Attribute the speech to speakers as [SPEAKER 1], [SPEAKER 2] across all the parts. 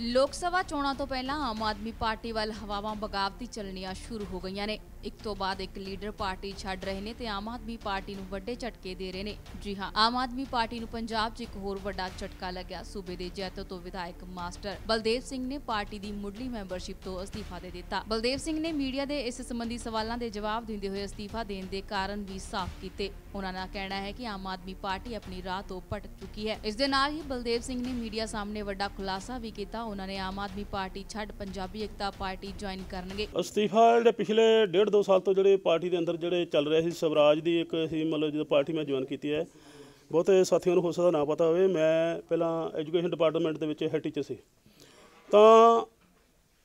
[SPEAKER 1] ਲੋਕ ਸਭਾ ਚੋਣਾਂ ਤੋਂ ਪਹਿਲਾਂ ਆਮ ਆਦਮੀ ਪਾਰਟੀ ਵੱਲ ਹਵਾਵਾਂ ਬਗਾਵਤੀ ਚੱਲਣੀਆਂ ਸ਼ੁਰੂ ਹੋ ਗਈਆਂ ਨੇ। ਇੱਕ ਤੋਂ ਬਾਅਦ ਇੱਕ ਲੀਡਰ ਪਾਰਟੀ ਛੱਡ ਰਹੇ ਨੇ ਤੇ ਆਮ ਆਦਮੀ ਪਾਰਟੀ ਨੂੰ ਵੱਡੇ ਝਟਕੇ ਦੇ ਰਹੇ ਨੇ। ਜੀ ਹਾਂ, ਆਮ ਆਦਮੀ ਪਾਰਟੀ ਨੂੰ ਪੰਜਾਬ 'ਚ ਇੱਕ ਹੋਰ ਵੱਡਾ ਝਟਕਾ ਲੱਗਿਆ, ਸੂਬੇ ਦੇ ਜੈਤੋ ਤੋਂ ਵਿਧਾਇਕ ਮਾਸਟਰ। ਬਲਦੇਵ ਸਿੰਘ ਨੇ ਪਾਰਟੀ ਦੀ ਮੁੱਢਲੀ ਮੈਂਬਰਸ਼ਿਪ ਤੋਂ ਅਸਤੀਫਾ ਦੇ ਦਿੱਤਾ। ਬਲਦੇਵ ਸਿੰਘ ਨੇ ਮੀਡੀਆ ਦੇ ਇਸ ਸੰਬੰਧੀ ਸਵਾਲਾਂ ਦੇ ਜਵਾਬ ਦਿੰਦੇ ਹੋਏ ਅਸਤੀਫਾ ਦੇਣ ਦੇ ਕਾਰਨ ਵੀ ਸਾਫ਼ ਕੀਤੇ। ਉਹਨਾਂ ਦਾ ਕਹਿਣਾ ਹੈ ਕਿ ਆਮ ਆਦਮੀ ਪਾਰਟੀ ਆਪਣੀ ਰਾਹ ਤੋਂ ਭਟਕ ਚੁੱਕੀ ਹੈ। ਇਸ ਦੇ ਨਾਲ ਹੀ ਬਲਦੇਵ ਸਿੰਘ ਨੇ ਮੀਡੀਆ ਸਾਹਮਣੇ ਵੱਡਾ ਖੁਲਾਸਾ ਵੀ ਕੀਤਾ ਉਹਨਾਂ ਨੇ ਆਮ ਆਦਮੀ ਪਾਰਟੀ ਛੱਡ ਪੰਜਾਬੀ ਏਕਤਾ ਪਾਰਟੀ ਜੁਆਇਨ ਕਰਨਗੇ।
[SPEAKER 2] ਅਸਤੀਫਾ ਜਿਹੜੇ ਪਿਛਲੇ ਡੇਢ ਦੋ ਸਾਲ ਤੋਂ ਜਿਹੜੇ ਪਾਰਟੀ ਦੇ ਅੰਦਰ ਜਿਹੜੇ ਚੱਲ ਰਿਹਾ ਸੀ, ਸਵਰਾਜ ਦੀ ਇੱਕ ਸੀ, ਮਤਲਬ ਜਦੋਂ ਪਾਰਟੀ ਮੈਂ ਜੁਆਇਨ ਕੀਤੀ ਹੈ, ਬਹੁਤੇ ਸਾਥੀਆਂ ਨੂੰ ਹੋ ਸਕਦਾ ਨਾ ਪਤਾ ਹੋਵੇ, ਮੈਂ ਪਹਿਲਾਂ ਐਜੂਕੇਸ਼ਨ ਡਿਪਾਰਟਮੈਂਟ ਦੇ ਵਿੱਚ ਹੈਡ ਟੀਚਰ ਸੀ। ਤਾਂ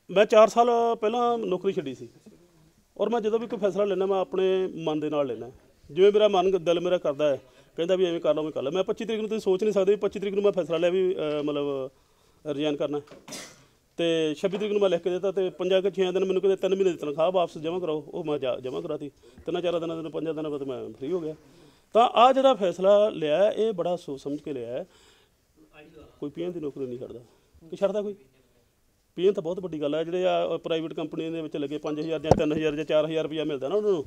[SPEAKER 2] ਮੈਂ 4 ਸਾਲ ਪਹਿਲਾਂ ਨੌਕਰੀ ਛੱਡੀ ਸੀ ਔਰ ਮੈਂ ਜਦੋਂ ਵੀ ਕੋਈ ਫੈਸਲਾ ਲੈਣਾ ਮੈਂ ਆਪਣੇ ਮਨ ਦੇ ਨਾਲ ਲੈਣਾ ਜਿਵੇਂ ਮੇਰਾ ਮਨ ਦਿਲ ਮੇਰਾ ਕਰਦਾ ਹੈ, ਕਹਿੰਦਾ ਵੀ ਐਵੇਂ ਕਰ ਲਓ ਮੈਂ ਕਰ ਲਾਂ ਮੈਂ 25 ਤਰੀਕ ਨੂੰ ਤੁਸੀਂ ਸੋਚ ਨਹੀਂ ਸਕਦੇ ਵੀ 25 ਤਰੀਕ ਨੂੰ ਮੈਂ ਫੈਸਲਾ ਲਿਆ ਵੀ ਮਤਲਬ ਰਿਜ਼ਾਈਨ ਕਰਨਾ ਤੇ 26 ਤਰੀਕ ਨੂੰ ਮੈਂ ਲਿਖ ਕੇ ਦਿੱਤਾ ਤੇ ਪੰਜਾਂ ਕਿ 6 ਦਿਨ ਮੈਨੂੰ ਕਹਿੰਦੇ 3 ਮਹੀਨੇ ਦੀ ਤਨਖਾਹ ਵਾਪਸ ਜਮ੍ਹਾਂ ਕਰਾਓ। ਉਹ ਮੈਂ ਜਮ੍ਹਾਂ ਕਰਾਤੀ। ਤਿੰਨਾਂ ਚਾਰਾਂ ਦਿਨਾਂ ਦੇ ਪੰਜਾਂ ਦਿਨਾਂ ਬਾਅਦ ਮੈਂ ਫ੍ਰੀ ਹੋ ਗਿਆ। ਤਾਂ ਆ ਜਿਹੜਾ ਫੈਸਲਾ ਲਿਆ ਹੈ, ਇਹ ਬੜਾ ਸੋਚ ਸਮਝ ਕੇ ਲਿਆ ਹੈ। ਕੋਈ ਪੀਐਨ ਦੀ ਨੌਕਰੀ ਨਹੀਂ ਛੱਡਦਾ। ਕਿ ਛੱਡਦਾ ਕੋਈ? ਪੀਐਨ ਤਾਂ ਬਹੁਤ ਵੱਡੀ ਗੱਲ ਹੈ। ਜਿਹੜੇ ਆ ਪ੍ਰਾਈਵੇਟ ਕੰਪਨੀਆਂ ਦੇ ਵਿੱਚ ਲੱਗੇ 5000 ਜਾਂ 3000 ਜਾਂ 4000 ਰੁਪਇਆ ਮਿਲਦਾ ਨਾ ਉਹਨਾਂ ਨੂੰ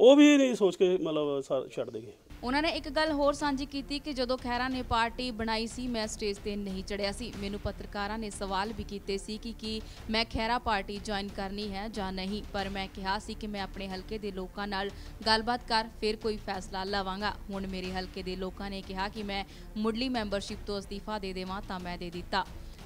[SPEAKER 2] ਉਹ ਵੀ ਨਹੀਂ ਸੋਚ ਕੇ ਮਤਲਬ ਸਾ- ਛੱਡ ਦੇਗੇ।
[SPEAKER 1] ਉਹਨਾਂ ਨੇ ਇੱਕ ਗੱਲ ਹੋਰ ਸਾਂਝੀ ਕੀਤੀ ਕਿ ਜਦੋਂ ਖਹਿਰਾ ਨੇ ਪਾਰਟੀ ਬਣਾਈ ਸੀ, ਮੈਂ ਸਟੇਜ ਤੇ ਨਹੀਂ ਚੜਿਆ ਸੀ। ਮੈਨੂੰ ਪੱਤਰਕਾਰਾਂ ਨੇ ਸਵਾਲ ਵੀ ਕੀਤੇ ਸੀ ਕਿ ਕੀ ਮੈਂ ਖਹਿਰਾ ਪਾਰਟੀ ਜੁਆਇਨ ਕਰਨੀ ਹੈ ਜਾਂ ਨਹੀਂ, ਪਰ ਮੈਂ ਕਿਹਾ ਸੀ ਕਿ ਮੈਂ ਆਪਣੇ ਹਲਕੇ ਦੇ ਲੋਕਾਂ ਨਾਲ ਗੱਲਬਾਤ ਕਰ, ਫਿਰ ਕੋਈ ਫੈਸਲਾ ਲਵਾਂਗਾ। ਹੁਣ ਮੇਰੇ ਹਲਕੇ ਦੇ ਲੋਕਾਂ ਨੇ ਕਿਹਾ ਕਿ ਮੈਂ ਮੁੱਢਲੀ ਮੈਂਬਰਸ਼ਿਪ ਤੋਂ ਅਸਤੀਫਾ ਦੇ ਦੇਵਾਂ ਤਾਂ ਮੈਂ ਦੇ ਦਿੱਤਾ।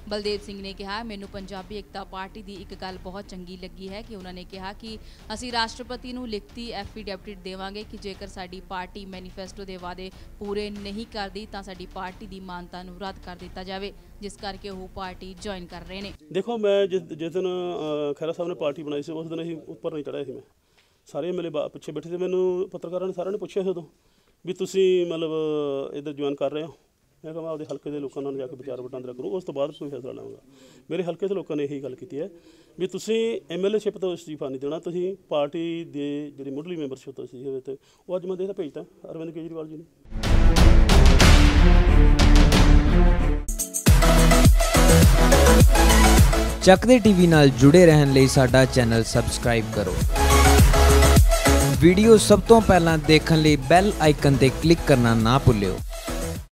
[SPEAKER 1] ਬਲਦੇਵ ਸਿੰਘ ਨੇ ਕਿਹਾ ਮੈਨੂੰ ਪੰਜਾਬੀ ਏਕਤਾ ਪਾਰਟੀ ਦੀ ਇੱਕ ਗੱਲ ਬਹੁਤ ਚੰਗੀ ਲੱਗੀ ਹੈ ਕਿ ਉਹਨਾਂ ਨੇ ਕਿਹਾ ਕਿ ਅਸੀਂ ਰਾਸ਼ਟਰਪਤੀ ਨੂੰ ਲਿਖਤੀ ਐਫੀਡੈਵਿਟ ਦੇਵਾਂਗੇ ਕਿ ਜੇਕਰ ਸਾਡੀ ਪਾਰਟੀ ਮੈਨੀਫੈਸਟੋ ਦੇ ਵਾਅਦੇ ਪੂਰੇ ਨਹੀਂ ਕਰਦੀ ਤਾਂ ਸਾਡੀ ਪਾਰਟੀ ਦੀ ਮਾਨਤਾ ਨੂੰ ਰੱਦ ਕਰ ਦਿੱਤਾ ਜਾਵੇ। ਜਿਸ ਕਰਕੇ ਉਹ ਪਾਰਟੀ ਜੁਆਇਨ ਕਰ ਰਹੇ ਨੇ।
[SPEAKER 2] ਦੇਖੋ ਮੈਂ ਜਿਸ ਜਿਸ ਦਿਨ ਅ, ਖਹਿਰਾ ਸਾਹਿਬ ਨੇ ਪਾਰਟੀ ਬਣਾਈ ਸੀ ਉਸ ਦਿਨ ਅਸੀਂ ਉੱਪਰ ਨਹੀਂ ਚੜਿਆ ਸੀ ਮੈਂ। ਸਾਰੇ ਮੇਰੇ ਪਿੱਛੇ ਬੈਠੇ ਸੀ। ਮੈਨੂੰ ਪੱਤਰਕਾਰਾਂ ਨੇ ਸਾਰਿਆਂ ਨੇ ਪੁੱਛਿਆ ਸੀ ਉਦੋਂ ਵੀ ਤੁਸੀਂ ਮਤਲਬ ਇਧਰ ਜੁਆਇਨ ਕਰ ਰਹੇ ਹੋ। ਮੈਂ ਕਿਹਾ ਮੈਂ ਆਪਦੇ ਹਲਕੇ ਦੇ ਲੋਕਾਂ ਨਾਲ ਜਾ ਕੇ ਵਿਚਾਰ ਵਟਾਂਦਰਾ ਕਰੂੰ। ਉਸ ਤੋਂ ਬਾਅਦ ਕੋਈ ਫੈਸਲਾ ਲਵਾਂਗਾ ਮੇਰੇ ਹਲਕੇ ਦੇ ਲੋਕਾਂ ਨੇ ਇਹੀ ਗੱਲ ਕੀਤੀ ਹੈ ਵੀ ਤੁਸੀਂ ਐਮਐਲਏਸ਼ਿਪ ਤੋਂ ਅਸਤੀਫਾ ਨਹੀਂ ਦੇਣਾ, ਤੁਸੀਂ ਪਾਰਟੀ ਦੇ ਜਿਹੜੀ ਮੁੱਢਲੀ ਮੈਂਬਰਸ਼ਿਪ ਤੋਂ ਅਸਤੀਫਾ ਦਿੱਤੇ। ਉਹ ਅੱਜ ਮੈਂ ਦੇਦਾ ਭੇਜਤਾ ਅਰਵਿੰਦ ਕੇਜਰੀਵਾਲ ਜੀ ਨੂੰ।
[SPEAKER 3] ਚੱਕਦੇ ਟੀਵੀ ਨਾਲ ਜੁੜੇ ਰਹਿਣ ਲਈ ਸਾਡਾ ਚੈਨਲ ਸਬਸਕ੍ਰਾਈਬ ਕਰੋ। ਵੀਡੀਓ ਸਭ ਤੋਂ ਪਹਿਲਾਂ ਦੇਖਣ ਲਈ ਬੈਲ ਆਈਕਨ ਤੇ ਕਲਿੱਕ ਕਰਨਾ ਨਾ ਭੁੱਲਿਓ।